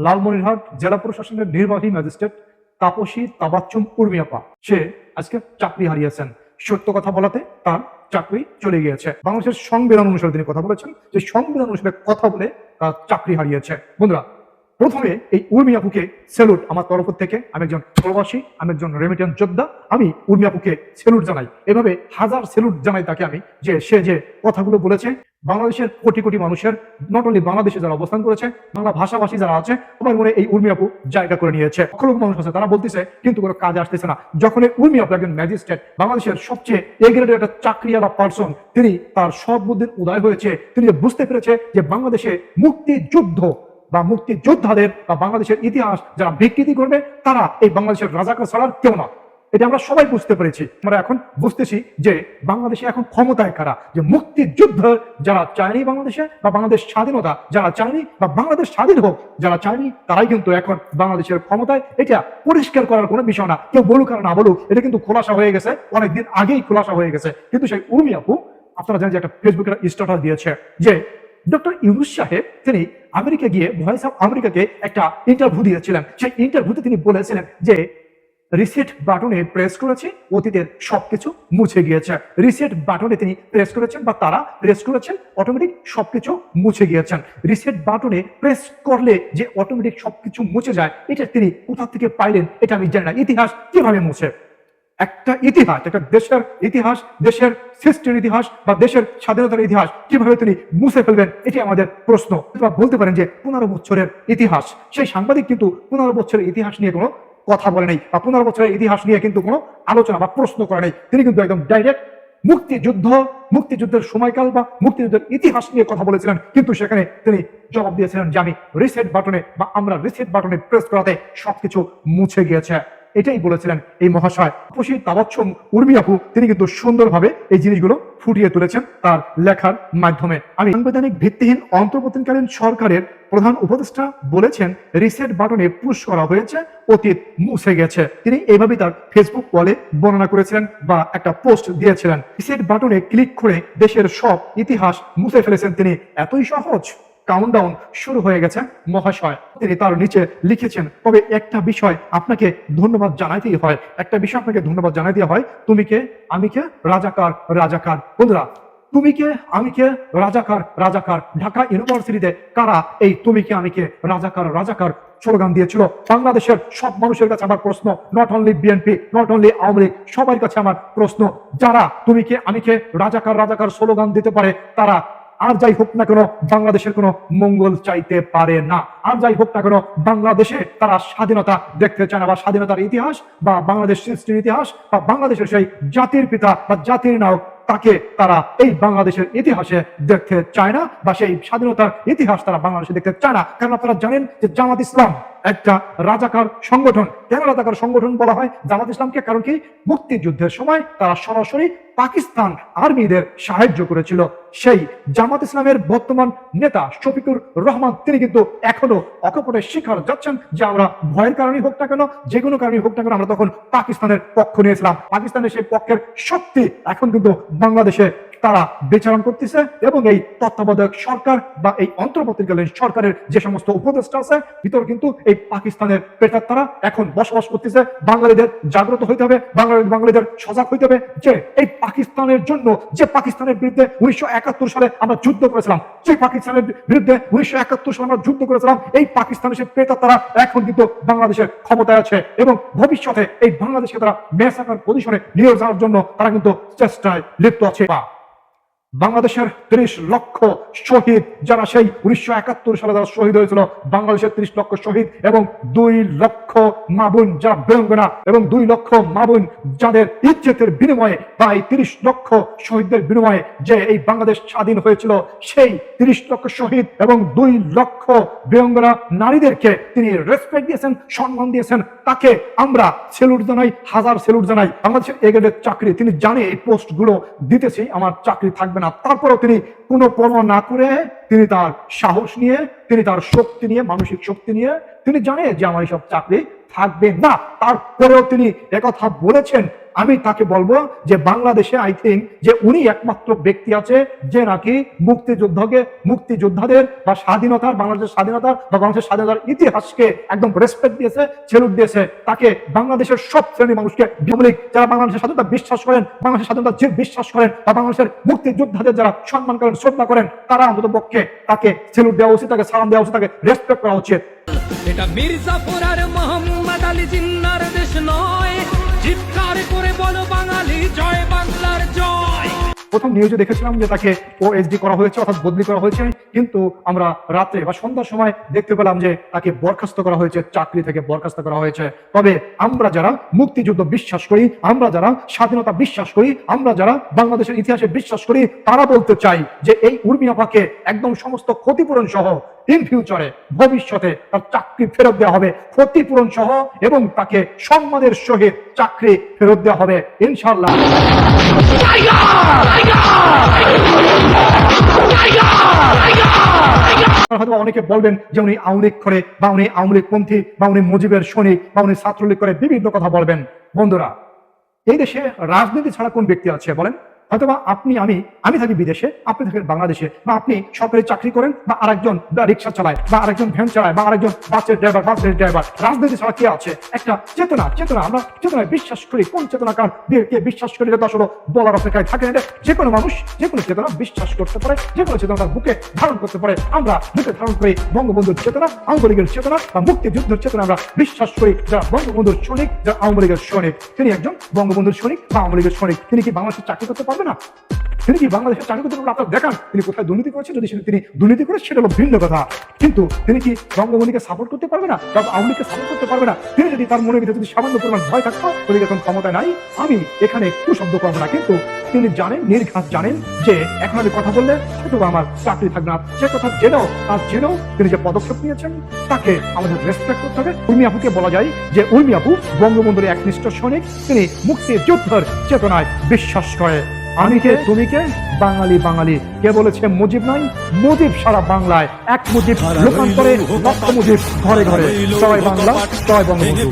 লালমনিরহাট জেলা প্রশাসনের নির্বাহী ম্যাজিস্ট্রেট তাপসী তাবাচ্চুম উর্মিয়াপা। সে আজকে চাকরি হারিয়েছেন। সত্য কথা বলাতে তার চাকরি চলে গিয়েছে। বাংলাদেশের সংবিধান অনুসারে তিনি কথা বলেছেন। যে সংবিধান অনুসারে কথা বলে তার চাকরি হারিয়েছে। বন্ধুরা, প্রথমে এই উর্মিয়াপুকে সেলুট আমার তরফ থেকে। আমি একজন প্রবাসী, আমি একজন রেমিটেন্স যোদ্ধা। আমি উর্মিয়াপুকে সেলুট জানাই। এভাবে হাজার সেলুট জানাই তাকে আমি। যে সে যে কথাগুলো বলেছে বাংলাদেশের কোটি কোটি মানুষের নট অনলি বাংলাদেশে যারা অবস্থান করেছে, বাংলা ভাষাভাষী যারা আছে সবার মনে এই উর্মিয়াপু জায়গা করে নিয়েছে। লক্ষ মানুষ আছে, তারা বলতেছে, কিন্তু কোনো কাজ আসতেছে না। যখন এই উর্মিয়াপু একজন ম্যাজিস্ট্রেট বাংলাদেশের সবচেয়ে এ গ্রেডের একটা চাকরিওয়ালা পার্সন তিনি তার সব বুদ্ধির উদয় হয়েছে, তিনি বুঝতে পেরেছে যে বাংলাদেশে মুক্তিযুদ্ধ বা মুক্তিযোদ্ধাদের বা বাংলাদেশের ইতিহাস যারা বিকৃতি করবে, তারা এই বাংলাদেশের রাজাকার ছাড়ার কেউ না। এটা আমরা সবাই বুঝতে পেরেছি। আমরা এখন বুঝতেছি যে বাংলাদেশে এখন ক্ষমতায় কারা? যে মুক্তিযুদ্ধ যারা চায়নি বাংলাদেশে বা বাংলাদেশ স্বাধীনতা যারা চায়নি বা বাংলাদেশ স্বাধীন হোক যারা চায়নি, তারাই কিন্তু এখন বাংলাদেশের ক্ষমতায়। এটা পরিষ্কার করার কোনো বিষয় না। কেউ বলুক আর না বলুক, এটা কিন্তু খোলাসা হয়ে গেছে। অনেকদিন আগেই খোলাসা হয়ে গেছে। কিন্তু সেই উর্মি আপু, আপনারা জানেন যে একটা ফেসবুকের স্ট্যাটাস দিয়েছে যে ডক্টর ইউনুস সাহেব, তিনি আমেরিকা গিয়ে ভয়েস অফ আমেরিকাকে একটা ইন্টারভিউ দিয়েছিলেন। সেই ইন্টারভিউতে তিনি বলেছিলেন যে রিসেট বাটনে প্রেস করেছে, অতীতের সবকিছু মুছে গিয়েছে। রিসেট বাটনে তিনি প্রেস করেছেন বা তারা প্রেস করেছেন অটোমেটিক সবকিছু মুছে গিয়েছেন। রিসেট বাটনে প্রেস করলে যে অটোমেটিক সবকিছু মুছে যায়, এটা তিনি কোথা থেকে পাইলেন, এটা আমি জানি না। ইতিহাস কীভাবে মুছে? একটা ইতিহাস, একটা দেশের ইতিহাস, দেশের সৃষ্টির ইতিহাস বা দেশের স্বাধীনতার ইতিহাস কীভাবে তিনি মুছে ফেলবেন এটি আমাদের প্রশ্ন। বা বলতে পারেন যে পনেরো বছরের ইতিহাস। সেই সাংবাদিক কিন্তু পনেরো বছরের ইতিহাস নিয়ে কোনো কথা বলে নেই, বা পনেরো বছরের ইতিহাস নিয়ে কিন্তু কোনো আলোচনা বা প্রশ্ন করে নেই। তিনি কিন্তু একদম ডাইরেক্ট মুক্তিযুদ্ধ, মুক্তিযুদ্ধের সময়কাল বা মুক্তিযুদ্ধের ইতিহাস নিয়ে কথা বলেছিলেন। কিন্তু সেখানে তিনি জবাব দিয়েছিলেন যে, আমি রিসেট বাটনে বা আমরা রিসেট বাটনে প্রেস করাতে সবকিছু মুছে গিয়েছে। এটাই বলেছিলেন এই মহাশয়। খুশি তাবাচ্ছম উর্মি তিনি কিন্তু সুন্দরভাবে এই জিনিসগুলো ফুটিয়ে তুলেছেন তার লেখার মাধ্যমে। আমি সাংবিধানিক ভিত্তিহীন অন্তর্বর্তীকালীন সরকারের প্রধান উপদেষ্টা বলেছেন রিসেট বাটনে পুশ করা হয়েছে, অতীত মুছে গেছে। তিনি এভাবে তার ফেসবুক ওয়ালে বর্ণনা করেছিলেন বা একটা পোস্ট দিয়েছিলেন। রিসেট বাটনে ক্লিক করে দেশের সব ইতিহাস মুছে ফেলেছেন তিনি। এতই সহজ? কাউন্টডাউন শুরু হয়ে গেছে মহাশয়। তিনি তার নিচে লিখেছেন, তবে একটা বিষয় আপনাকে ধন্যবাদ জানাইতেই হয়। একটা বিষয় আপনাকে ধন্যবাদ জানাইতে হয়। তুমি কে? আমি কে? রাজাকার রাজাকার। বন্ধুরা, তুমি কে? আমি কে? রাজাকার রাজাকার। ঢাকা ইউনিভার্সিটিতে কারা এই তুমি কে? আমি কে? রাজাকার রাজাকার স্লোগান দিয়েছিল? বাংলাদেশের সব মানুষের কাছে আমার প্রশ্ন not only BNP not only Awami League, সবার কাছে আমার প্রশ্ন, যারা তুমি কে? আমি কে? রাজাকার রাজাকার স্লোগান দিতে পারে, তারা আর যাই হোক না কেন, বাংলাদেশের কোনো মঙ্গল চাইতে পারে না। আর যাই হোক না কেন, বাংলাদেশে তারা স্বাধীনতা দেখতে চায় না, বা স্বাধীনতার ইতিহাস, বা বাংলাদেশ সৃষ্টির ইতিহাস, বা বাংলাদেশের সেই জাতির পিতা বা জাতির নায়ক, তাকে তারা এই বাংলাদেশের ইতিহাসে দেখতে চায় না, বা সেই স্বাধীনতার ইতিহাস তারা বাংলাদেশে দেখতে চায় না। কারণ আপনারা জানেন যে জামাত ইসলাম একটা রাজাকার সংগঠন। কেন রাজাকার সংগঠন বলা হয়? জামাত ইসলামকে। কারণ কি? মুক্তিযুদ্ধের সময় তারা সরাসরি পাকিস্তান আর্মিদের সাহায্য করেছিল। সেই জামাত ইসলামের বর্তমান নেতা শফিকুর রহমান, তিনি কিন্তু এখনও অকপটে শিকার যাচ্ছেন যে আমরা ভয়ের কারণে হোক না কেন, যে কোনো কারণে হোক না কেন আমরা তখন পাকিস্তানের পক্ষ নিয়েছিলাম। পাকিস্তানের সেই পক্ষের শক্তি এখন কিন্তু বাংলাদেশে তারা বিচারণ করতেছে এবং এই তত্ত্বাবধায়ক সরকার বা এই অন্তর্বর্তীকালীন সরকারের যে সমস্ত উপদেষ্টা আছে, ভিতর কিন্তু এই পাকিস্তানের পেটার তারা এখন বসবাস করতেছে। বাঙালিদের জাগ্রত হইতে হবে, বাঙালি বাঙালিদের সজাগ হইতে হবে যে এই পাকিস্তানের জন্য, যে পাকিস্তানের বিরুদ্ধে উনিশশো একাত্তর সালে আমরা যুদ্ধ করেছিলাম, যে পাকিস্তানের বিরুদ্ধে উনিশশো একাত্তর সালে আমরা যুদ্ধ করেছিলাম, এই পাকিস্তানের সেই পেটার তারা এখন কিন্তু বাংলাদেশের ক্ষমতায় আছে এবং ভবিষ্যতে এই বাংলাদেশকে তারা মেসাকার পজিশনে নিয়ে যাওয়ার জন্য তারা কিন্তু চেষ্টায় লিপ্ত আছে। বা বাংলাদেশের ত্রিশ লক্ষ শহীদ, যারা সেই উনিশশো একাত্তর সালে যারা শহীদ হয়েছিল, বাংলাদেশের ত্রিশ লক্ষ শহীদ এবং দুই লক্ষ মাবুন যারা বেঙ্গনা এবং দুই লক্ষ মাবুন যাদের ইজ্জতের বিনিময়ে বা এই তিরিশ লক্ষ শহীদদের বিনিময়ে যে এই বাংলাদেশ স্বাধীন হয়েছিল, সেই তিরিশ লক্ষ শহীদ এবং দুই লক্ষ বেঙ্গনা নারীদেরকে তিনি রেসপেক্ট দিয়েছেন, সম্মান দিয়েছেন, তাকে আমরা সেলুট জানাই, হাজার সেলুট জানাই। বাংলাদেশের এগেডের চাকরি, তিনি জানে এই পোস্টগুলো দিতেছি, আমার চাকরি থাকবে না। তারপরেও তিনি কোনো পরোয়া না করে তিনি তার সাহস নিয়ে, তিনি তার শক্তি নিয়ে, মানসিক শক্তি নিয়ে তিনি জানে যে আমার এইসব চাকরি থাকবে না। তারপরেও তিনি একথা বলেছেন। আমি তাকে বলব যে, বাংলাদেশে আই থিঙ্ক যে, উনি একমাত্র ব্যক্তি আছে যে নাকি মুক্তিযুদ্ধকে, মুক্তিযোদ্ধাদের বা স্বাধীনতার, বাংলাদেশের স্বাধীনতার বা বাংলাদেশের স্বাধীনতার ইতিহাসকে একদম রেসপেক্ট দিয়েছে, সেলুট দিয়েছে। তাকে বাংলাদেশের সব শ্রেণির মানুষকে বিমলিক যারা বাংলাদেশের স্বাধীনতা বিশ্বাস করেন, বাংলাদেশের স্বাধীনতা যে বিশ্বাস করেন বা বাংলাদেশের মুক্তিযোদ্ধাদের যারা সম্মান করেন, শ্রদ্ধা করেন, তারা অন্তত পক্ষে তাকে সেলুট দেওয়া উচিত, তাকে সালাম দেওয়া উচিত, তাকে রেসপেক্ট করা উচিত। এটা মির্জাপুর আর মোহাম্মদ আলী জিন্নার দেশ নয় চিৎকার করে বলো বাঙালি জয় প্রথম নিউজে দেখেছিলাম যে তাকে ওএসডি করা হয়েছে, অর্থাৎ বদলি করা হয়েছে। কিন্তু আমরা রাত্রে বা সন্ধ্যার সময় দেখতে পেলাম যে তাকে বরখাস্ত করা হয়েছে, চাকরি থেকে বরখাস্ত করা হয়েছে। তবে আমরা যারা মুক্তিযুদ্ধ বিশ্বাস করি, আমরা যারা স্বাধীনতা বিশ্বাস করি, আমরা যারা বাংলাদেশের ইতিহাসে বিশ্বাস করি, তারা বলতে চাই যে এই উর্মিয়াপাকে একদম সমস্ত ক্ষতিপূরণ সহ ইন ফিউচারে ভবিষ্যতে তার চাকরি ফেরত দেওয়া হবে। ক্ষতিপূরণ সহ এবং তাকে সম্মানের সহিত চাকরি ফেরত দেওয়া হবে ইনশাল্লাহ হয়তো অনেকে বলবেন যে উনি আওয়ামী করে বা উনি আওয়ামী পন্থী বা উনি মুজিবের সৈনিক বা উনি ছাত্রলীগ করে বিভিন্ন কথা বলবেন। বন্ধুরা, এই দেশে রাজনীতি ছাড়া কোন ব্যক্তি আছে বলেন? হয়তোবা আপনি, আমি আমি থাকি বিদেশে, আপনি থাকেন বাংলাদেশে, বা আপনি সরকারি চাকরি করেন, বা আরেকজন রিক্সা চালায়, বা আরেকজন ভ্যান চালায়, বা আরেকজন বাসের ড্রাইভার বাসের ড্রাইভার রাজনীতি ছাড়া কি আছে? একটা চেতনা চেতনা, আমরা চেতনায় বিশ্বাস করি। কোন চেতনা কার? কে বিশ্বাস করি? তো আসলে বলার অপেক্ষায় থাকে না। যে কোনো মানুষ যে কোনো চেতনা বিশ্বাস করতে পারে যে কোনো চেতনা তার বুকে ধারণ করতে পারে। আমরা বুকে ধারণ করি বঙ্গবন্ধুর চেতনা, আওয়ামী চেতনা, বা মুক্তিযুদ্ধের চেতনা আমরা বিশ্বাস করি। যারা বঙ্গবন্ধুর সৈনিক, যারা আওয়ামী লীগের সৈনিক, তিনি একজন বঙ্গবন্ধুর সৈনিক বা আওয়ামী লীগের সৈনিক। তিনি কি বাংলাদেশের চাকরি করতে পারবে না। তিনি কি বাংলাদেশের চাকরি করতে আপনার দেখান? তিনি কোথায় দুর্নীতি করেছেন? যদি তিনি দুর্নীতি করে সেটা হলো ভিন্ন কথা। কিন্তু তিনি কি বঙ্গবন্ধুকে সাপোর্ট করতে পারবে না? বা আওয়ামী লীগকে সাপোর্ট করতে পারবে না? তিনি যদি তার মনের ভিতরে যদি সামান্য পরিমাণ ভয় থাকতো তিনি এখন ক্ষমতা নাই, আমি এখানে একটু শব্দ করব না। কিন্তু তিনি জানেন, নির্ঘাত জানেন যে এখন আমি কথা বললে হয়তো আমার চাকরি থাকবে না। সে কথা জেনেও, তার জেনেও তিনি যে পদক্ষেপ নিয়েছেন, তাকে আমাদের রেসপেক্ট করতে হবে। উর্মি আপুকে বলা যায় যে উর্মি আপু বঙ্গবন্ধুর একনিষ্ঠ সৈনিক। তিনি মুক্তিযুদ্ধের চেতনায় বিশ্বাস করে। আমি কে? তুমি কে? বাঙালি বাঙালি। কে বলেছে মুজিব নাই? মুজিব সারা বাংলায় এক মুজিব লোকান্তরে লক্ষ মুজিব ঘরে ঘরে। সবাই বাংলা সবাই বঙ্গবন্ধু।